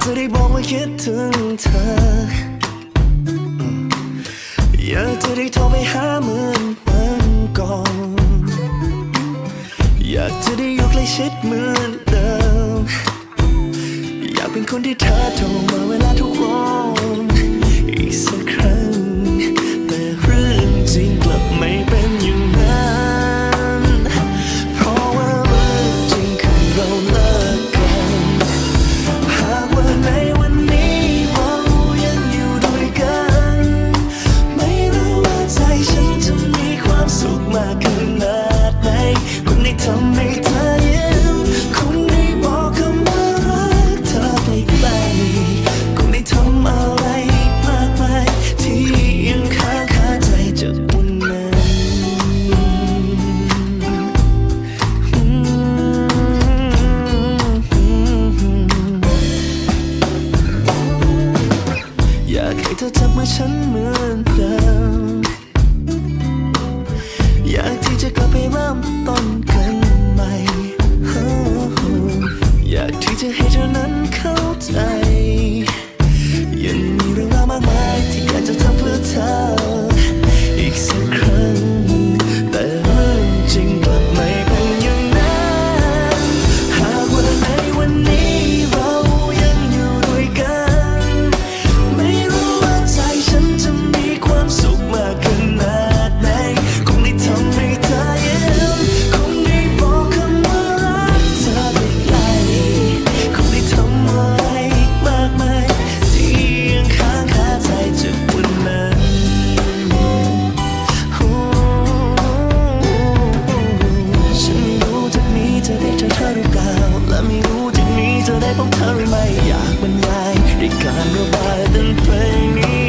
เธอได้บอกว่าคิดถึงเธอ อยากจะได้โทรไปหาเหมือนเมื่อก่อน อยากจะได้อยู่ใกล้ชิดเหมือนเดิม อยากเป็นคนที่เธอโทรมาเวลาทุกวันอีกสักครั้ง ธอจับมือฉันเหมือนเดิมอยากที่จะกลับไปเริ่มต้นกันใหม่อยากที่จะให้เธอ จะได้พบเธอหรือไม่อยากบรรยายด้วยการระบายเป็นเพลงนี้